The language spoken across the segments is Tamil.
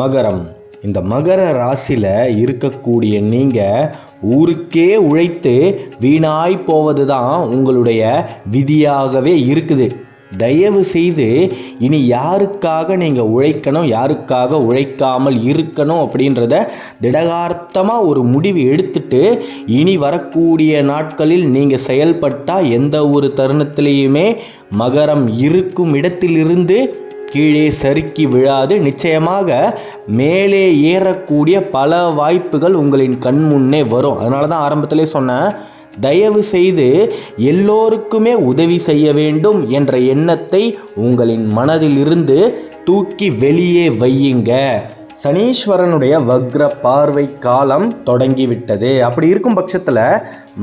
மகரம். இந்த மகர ராசியில் இருக்கக்கூடிய நீங்கள் ஊருக்கே உழைத்து வீணாய் போவது தான் உங்களுடைய விதியாகவே இருக்குது. தயவு செய்து இனி யாருக்காக நீங்கள் உழைக்கணும் யாருக்காக உழைக்காமல் இருக்கணும் அப்படின்றத திடகார்த்தமாக ஒரு முடிவு எடுத்துட்டு இனி வரக்கூடிய நாட்களில் நீங்கள் செயல்பட்டால் எந்த ஒரு தருணத்திலையுமே மகரம் இருக்கும் இடத்திலிருந்து கீழே சறுக்கி விழாது. நிச்சயமாக மேலே ஏறக்கூடிய பல வாய்ப்புகள் உங்களின் கண் முன்னே வரும். அதனால தான் ஆரம்பத்திலே சொன்னேன் தயவு செய்து எல்லோருக்குமே உதவி செய்ய வேண்டும் என்ற எண்ணத்தை உங்களின் மனதிலிருந்து தூக்கி வெளியே வையுங்க. சனீஸ்வரனுடைய வக்ர பார்வை காலம் தொடங்கிவிட்டது. அப்படி இருக்கும் பட்சத்தில்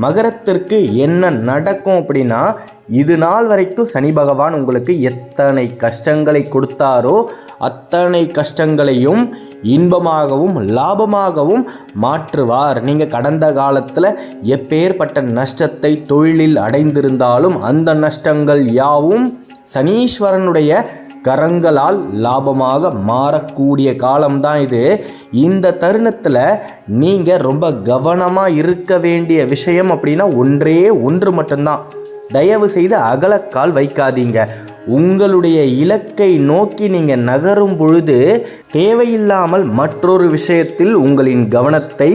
மகரத்திற்கு என்ன நடக்கும் அப்படின்னா இது நாள் வரைக்கும் சனி பகவான் உங்களுக்கு எத்தனை கஷ்டங்களை கொடுத்தாரோ அத்தனை கஷ்டங்களையும் இன்பமாகவும் லாபமாகவும் மாற்றுவார். நீங்கள் கடந்த காலத்தில் எப்பேற்பட்ட நஷ்டத்தை தொழிலில் அடைந்திருந்தாலும் அந்த நஷ்டங்கள் யாவும் சனீஸ்வரனுடைய கரங்களால் லாபமாக மாறக்கூடிய காலம்தான் இது. இந்த தருணத்தில் நீங்கள் ரொம்ப கவனமாக இருக்க வேண்டிய விஷயம் அப்படின்னா ஒன்றே ஒன்று மட்டும்தான். தயவு செய்து அகலக்கால் வைக்காதீங்க. உங்களுடைய இலக்கை நோக்கி நீங்கள் நகரும் பொழுது தேவையில்லாமல் மற்றொரு விஷயத்தில் உங்களின் கவனத்தை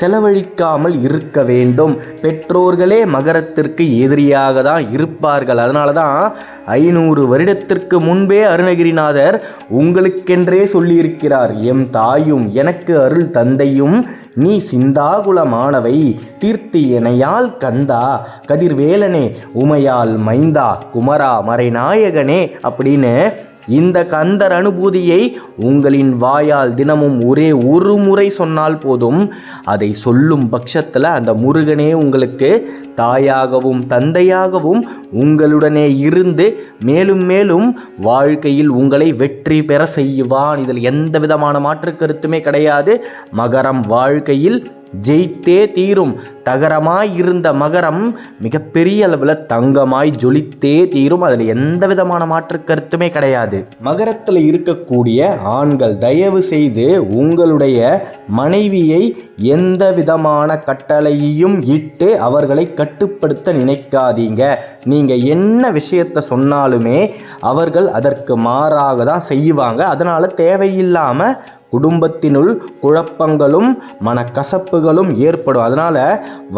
செலவழிக்காமல் இருக்க வேண்டும். பெற்றோர்களே மகரத்திற்கு எதிரியாக தான் இருப்பார்கள். அதனால தான் ஐநூறு வருடத்திற்கு முன்பே அருணகிரிநாதர் உங்களுக்கென்றே சொல்லியிருக்கிறார். எம் தாயும் எனக்கு அருள் தந்தையும் நீ சிந்தாகுலமானவை. தீர்த்தி எனையால் கந்தா. கதிர்வேலனே உமையால் மைந்தா. குமரா மறைநாயகனே அப்படின்னு இந்த கந்தர் அனுபூதியை உங்களின் வாயால் தினமும் ஒரே ஒரு முறை சொன்னால் போதும். அதை சொல்லும் பட்சத்தில் அந்த முருகனே உங்களுக்கு தாயாகவும் தந்தையாகவும் உங்களுடனே இருந்து மேலும் மேலும் வாழ்க்கையில் உங்களை வெற்றி பெற செய்வான் இதில் எந்த விதமான மாற்று கருத்துமே கிடையாது. மகரம் வாழ்க்கையில் ஜெயித்தே தீரும். தகரமாய் இருந்த மகரம் மிகப்பெரிய அளவில் தங்கமாய் ஜொலித்தே தீரும். அதில் எந்த விதமான மாற்று கருத்துமே கிடையாது. மகரத்தில் இருக்கக்கூடிய ஆண்கள் தயவு செய்து உங்களுடைய மனைவியை எந்த விதமான கட்டளையையும் இட்டு அவர்களை கட்டுப்படுத்த நினைக்காதீங்க. நீங்கள் என்ன விஷயத்தை சொன்னாலுமே அவர்கள் அதற்கு மாறாக தான் செய்வாங்க. அதனால் தேவையில்லாமல் குடும்பத்தினுள் குழப்பங்களும் மனக்கசப்புகளும் ஏற்படும். அதனால்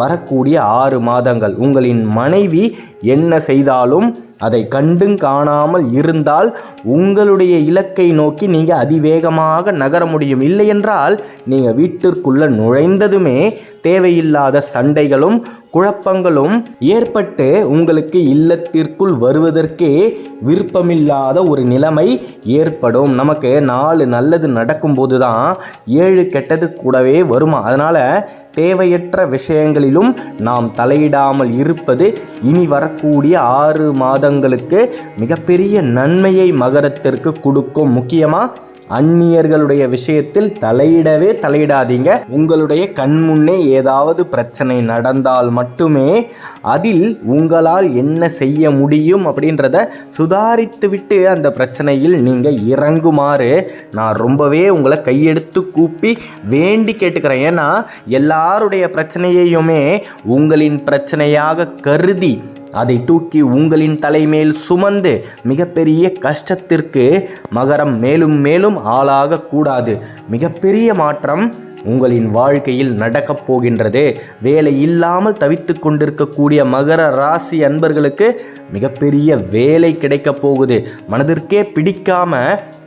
வரக்கூடிய ஆறு மாதங்கள் உங்களின் மனைவி என்ன செய்தாலும் அதை கண்டும் காணாமல் இருந்தால் உங்களுடைய இலக்கை நோக்கி நீங்கள் அதிவேகமாக நகர முடியும். இல்லையென்றால் நீங்கள் வீட்டிற்குள்ளே நுழைந்ததுமே தேவையில்லாத சண்டைகளும் குழப்பங்களும் ஏற்பட்டு உங்களுக்கு இல்லத்திற்குள் வருவதற்கே விருப்பமில்லாத ஒரு நிலைமை ஏற்படும். நமக்கு நாலு நல்லது நடக்கும்போது தான் ஏழு கெட்டது கூடவே வருமா? அதனால் தேவையற்ற விஷயங்களிலும் நாம் தலையிடாமல் இருப்பது இனி வரக்கூடிய ஆறு மாதங்களுக்கு மிகப்பெரிய நன்மையை மகரத்திற்கு கொடுக்கும். முக்கியமாக அந்நியர்களுடைய விஷயத்தில் தலையிடவே தலையிடாதீங்க. உங்களுடைய கண்முன்னே ஏதாவது பிரச்சனை நடந்தால் மட்டுமே அதில் உங்களால் என்ன செய்ய முடியும் அப்படின்றத சுதாரித்துவிட்டு அந்த பிரச்சனையில் நீங்கள் இறங்குமாறு நான் ரொம்பவே உங்களை கையெடுத்து கூப்பி வேண்டி கேட்டுக்கிறேன். ஏன்னா எல்லாருடைய பிரச்சனையையுமே உங்களின் பிரச்சனையாக கருதி அதை தூக்கி உங்களின் தலைமேல் சுமந்து மிகப்பெரிய கஷ்டத்திற்கு மகரம் மேலும் மேலும் ஆளாகக்கூடாது மிகப்பெரிய மாற்றம் உங்களின் வாழ்க்கையில் நடக்கப் போகின்றது. வேலை இல்லாமல் தவித்து கொண்டிருக்கக்கூடிய மகர ராசி அன்பர்களுக்கு மிகப்பெரிய வேலை கிடைக்கப் போகுது. மனதிற்கே பிடிக்காம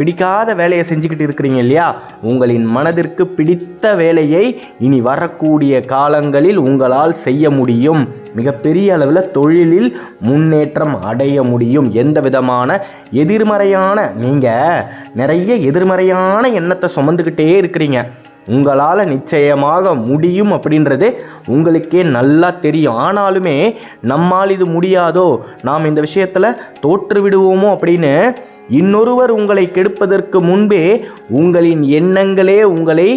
பிடிக்காத வேலையை செஞ்சுக்கிட்டு இருக்கிறீங்க இல்லையா? உங்களின் மனதிற்கு பிடித்த வேலையை இனி வரக்கூடிய காலங்களில் உங்களால் செய்ய முடியும். மிகப்பெரிய அளவில் தொழிலில் முன்னேற்றம் அடைய முடியும். எந்த விதமான எதிர்மறையான நீங்கள் நிறைய எதிர்மறையான எண்ணத்தை சுமந்துக்கிட்டே இருக்கிறீங்க. உங்களால் நிச்சயமாக முடியும் அப்படின்றது உங்களுக்கே நல்லா தெரியும். ஆனாலுமே நம்மால் இது முடியாதோ? நாம் இந்த விஷயத்தில் தோற்று விடுவோமோ அப்படின்னு இன்னொருவர் உங்களை கெடுப்பதற்கு முன்பே உங்களின் எண்ணங்களே உங்களை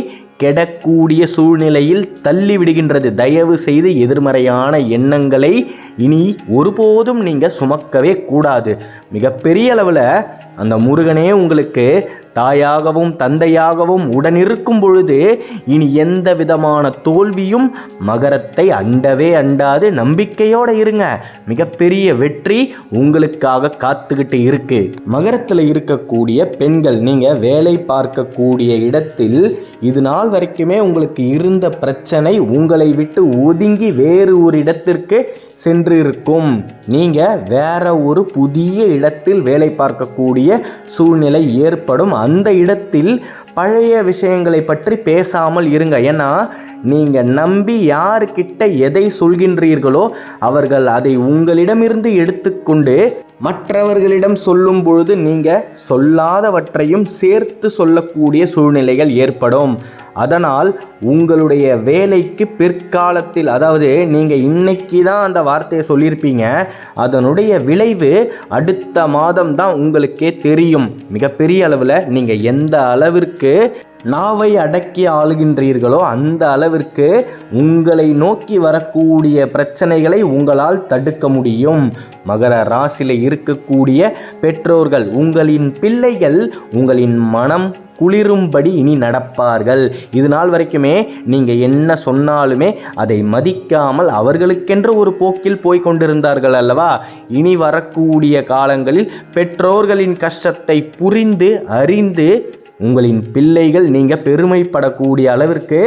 கெடக்கூடிய சூழ்நிலையில் தள்ளிவிடுகின்றது. தயவு செய்து எதிர்மறையான எண்ணங்களை இனி ஒருபோதும் நீங்கள் சுமக்கவே கூடாது. மிகப்பெரிய அளவில் அந்த முருகனே உங்களுக்கு தாயாகவும் தந்தையாகவும் உடனிருக்கும் பொழுது இனி எந்த விதமான தோல்வியும் மகரத்தை அண்டவே அண்டாது. நம்பிக்கையோடு இருங்க. மிகப்பெரிய வெற்றி உங்களுக்காக காத்துக்கிட்டு இருக்கு. மகரத்தில் இருக்கக்கூடிய பெண்கள் நீங்கள் வேலை பார்க்கக்கூடிய இடத்தில் இது நாள் வரைக்குமே உங்களுக்கு இருந்த பிரச்சனை உங்களை விட்டு ஒதுங்கி வேறு ஒரு இடத்திற்கு சென்று இருக்கும் நீங்கள் வேற ஒரு புதிய இடத்தில் வேலை பார்க்கக்கூடிய சூழ்நிலை ஏற்படும். அந்த இடத்தில் பழைய விஷயங்களை பற்றி பேசாமல் இருங்க. ஏன்னா நீங்கள் நம்பி யார்கிட்ட எதை சொல்கின்றீர்களோ அவர்கள் அதை உங்களிடமிருந்து எடுத்துக்கொண்டு மற்றவர்களிடம் சொல்லும் பொழுது நீங்கள் சொல்லாதவற்றையும் சேர்த்து சொல்லக்கூடிய சூழ்நிலைகள் ஏற்படும். அதனால் உங்களுடைய வேலைக்கு பிற்காலத்தில் அதாவது நீங்கள் இன்னைக்கு தான் அந்த வார்த்தையை சொல்லியிருப்பீங்க அதனுடைய விளைவு அடுத்த மாதம் தான் உங்களுக்கே தெரியும். மிகப்பெரிய அளவில் நீங்கள் எந்த அளவிற்கு நாவை அடக்கி ஆளுகின்றீர்களோ அந்த அளவிற்கு உங்களை நோக்கி வரக்கூடிய பிரச்சனைகளை உங்களால் தடுக்க முடியும். மகர ராசியில் இருக்கக்கூடிய பெற்றோர்கள் உங்களின் பிள்ளைகள் உங்களின் மனம் குளிரும்படி இனி நடப்பார்கள். இது நாள் வரைக்குமே நீங்கள் என்ன சொன்னாலுமே அதை மதிக்காமல் அவர்களுக்கென்று ஒரு போக்கில் போய் கொண்டிருந்தார்கள் அல்லவா? இனி வரக்கூடிய காலங்களில் பெற்றோர்களின் கஷ்டத்தை புரிந்து அறிந்து உங்களின் பிள்ளைகள் நீங்கள் பெருமைப்படக்கூடிய அளவிற்கு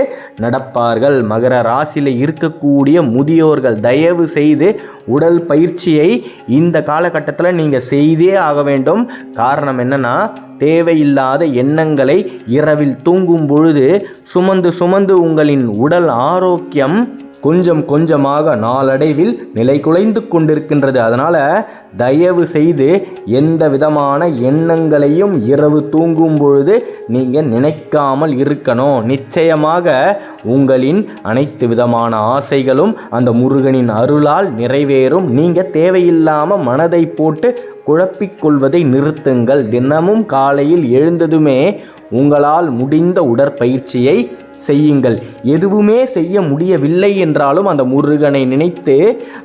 நடப்பார்கள். மகர ராசியில் இருக்கக்கூடிய முதியோர்கள் தயவு செய்து உடல் பயிற்சியை இந்த காலகட்டத்தில் நீங்கள் செய்தே ஆக வேண்டும். காரணம் என்னென்னா தேவையில்லாத எண்ணங்களை இரவில் தூங்கும் பொழுது சுமந்து சுமந்து உங்களின் உடல் ஆரோக்கியம் கொஞ்சம் கொஞ்சமாக நாளடைவில் நிலை குலைந்து கொண்டிருக்கின்றது. அதனால் தயவு செய்து எந்த விதமான எண்ணங்களையும் இரவு தூங்கும் பொழுது நீங்கள் நினைக்காமல் இருக்கணும். நிச்சயமாக உங்களின் அனைத்து விதமான ஆசைகளும் அந்த முருகனின் அருளால் நிறைவேறும். நீங்கள் தேவையில்லாமல் மனதை போட்டு குழப்பிக்கொள்வதை நிறுத்துங்கள். தினமும் காலையில் எழுந்ததுமே உங்களால் முடிந்த உடற்பயிற்சியை செய்யுங்கள். எதுவுமே செய்ய முடியவில்லை என்றாலும் அந்த முருகனை நினைத்து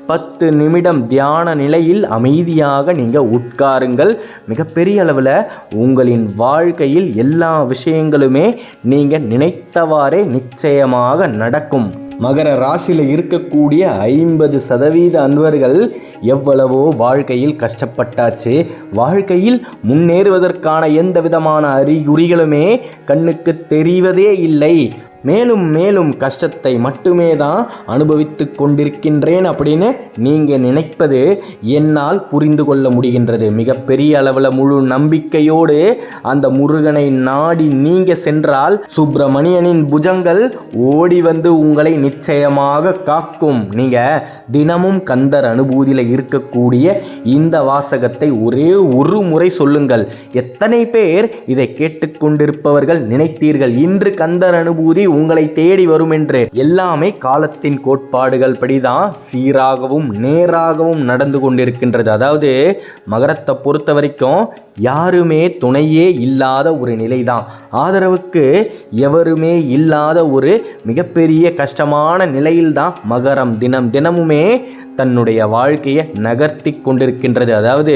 பத்து நிமிடம் தியான நிலையில் அமைதியாக நீங்கள் உட்காருங்கள். மிகப்பெரிய அளவில் உங்களின் வாழ்க்கையில் எல்லா விஷயங்களுமே நீங்கள் நினைத்தவாறே நிச்சயமாக நடக்கும். மகர ராசியில் இருக்கக்கூடிய ஐம்பது சதவீத அன்பர்கள் எவ்வளவோ வாழ்க்கையில் கஷ்டப்பட்டாச்சு. வாழ்க்கையில் முன்னேறுவதற்கான எந்த விதமான அறிகுறிகளுமே கண்ணுக்கு தெரிவதே இல்லை. மேலும் மேலும் கஷ்டத்தை மட்டுமே தான் அனுபவித்து கொண்டிருக்கின்றேன் அப்படின்னு நீங்கள் நினைப்பது என்னால் புரிந்து கொள்ள முடிகின்றது. மிகப்பெரிய அளவில் முழு நம்பிக்கையோடு அந்த முருகனை நாடி நீங்கள் சென்றால் சுப்பிரமணியனின் புஜங்கள் ஓடி வந்து உங்களை நிச்சயமாக காக்கும். நீங்கள் தினமும் கந்தர் அனுபூதியில் இருக்கக்கூடிய இந்த வாசகத்தை ஒரே ஒரு முறை சொல்லுங்கள். எத்தனை பேர் இதை கேட்டுக்கொண்டிருப்பவர்கள் நினைத்தீர்கள்? இன்று கந்தர் அனுபூதி உங்களை தேடி வரும் என்று எல்லாமே காலத்தின் கோட்பாடுகள் படிதான் சீராகவும் நேராகவும் நடந்து கொண்டிருக்கின்றது. அதாவது மகரத்தை பொறுத்த வரைக்கும் யாருமே துணையே இல்லாத ஒரு நிலை தான் ஆதரவுக்கு எவருமே இல்லாத ஒரு மிகப்பெரிய கஷ்டமான நிலையில்தான் மகரம் தினம் தினமுமே தன்னுடைய வாழ்க்கையை நகர்த்தி கொண்டிருக்கின்றது. அதாவது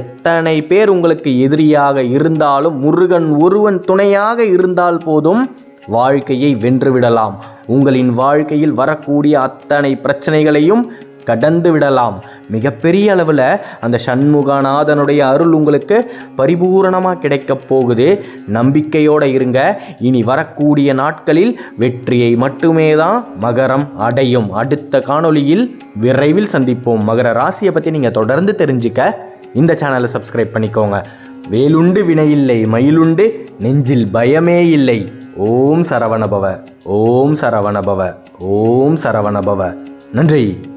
எத்தனை பேர் உங்களுக்கு எதிரியாக இருந்தாலும் முருகன் ஒருவன் துணையாக இருந்தால் போதும் வாழ்க்கையை வென்றுவிடலாம். உங்களின் வாழ்க்கையில் வரக்கூடிய அத்தனை பிரச்சனைகளையும் கடந்து விடலாம் மிகப்பெரிய அளவில் அந்த சண்முகநாதனுடைய அருள் உங்களுக்கு பரிபூரணமாக கிடைக்கப் போகுது. நம்பிக்கையோடு இருங்க. இனி வரக்கூடிய நாட்களில் வெற்றியை மட்டுமே தான் மகரம் அடையும். அடுத்த காணொளியில் விரைவில் சந்திப்போம். மகர ராசியை பற்றி நீங்கள் தொடர்ந்து தெரிஞ்சுக்க இந்த சேனலை சப்ஸ்கிரைப் பண்ணிக்கோங்க. வேலுண்டு வினையில்லை மயிலுண்டு நெஞ்சில் பயமே இல்லை. ஓம் சரவணபவ ஓம் சரவணபவ ஓம் சரவணபவ. நன்றி.